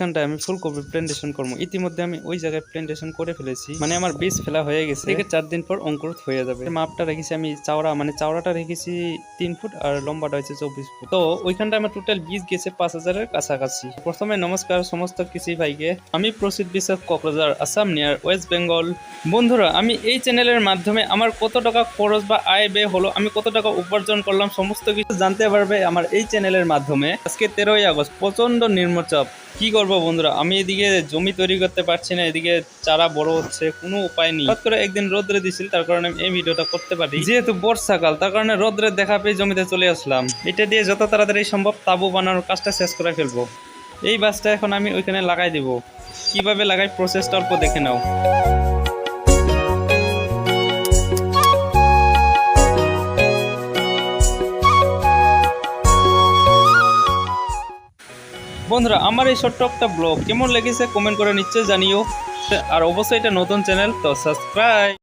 এখানটায় আমি ফুলকপি প্ল্যান্টেশন করব। ইতিমধ্যে আমি ওই জায়গায় প্ল্যান্টেশন করে ফেলেছি। মানে আমার বীজ ফেলা হয়ে গেছে। থেকে চার দিন পর অঙ্কুরিত হয়ে যাবে। মাপটা রেখেছি আমি চাওড়া। মানে চাওড়াটা রেখেছি তিন ফুট আর লম্বাটা হচ্ছে চব্বিশ ফুট। তো ওইখানটা আমার টোটাল বীজ গেছে পাঁচ হাজারের কাছাকাছি। প্রথমে নমস্কার সমস্ত কৃষি ভাইকে। আমি প্রসিদ্ধ বিশ্বাস কক্রোজার আসাম নিয়ার ওয়েস্ট বেঙ্গল বন্ধুরা, আমি এই চ্যানেলের মাধ্যমে আমার কত টাকা খরচ বা আয় ব্যয় হলো, আমি কত টাকা উপার্জন করলাম, সমস্ত কিছু জানতে পারবে আমার এই চ্যানেলের মাধ্যমে। আজকে তেরোই আগস্ট প্রচণ্ড নিম্নচাপ। কি করব বন্ধুরা? আমি এদিকে জমি তৈরি করতে পারছি না, এদিকে চারা বড় হচ্ছে, কোনো উপায় নেই। হঠাৎ করে একদিন রোদ্রে দিছিল, তার কারণে আমি এই ভিডিওটা করতে পারি। যেহেতু বর্ষাকাল, তার কারণে রোদ্রের দেখা পেয়ে জমিতে চলে আসলাম। এটা দিয়ে যত তাড়াতাড়ি সম্ভব তাবু বানানোর কাজটা শেষ করে ফেলব। এই বাসটা এখন আমি ওইখানে লাগাই দিব। কীভাবে লাগাই প্রসেসটা অল্প দেখে নাও। বন্ধুরা, আমার এই ছোট্ট একটা ব্লগ কেমন লেগেছে কমেন্ট করে নিশ্চয়ই জানিও। আর অবশ্যই এটা নতুন চ্যানেল তো সাবস্ক্রাইব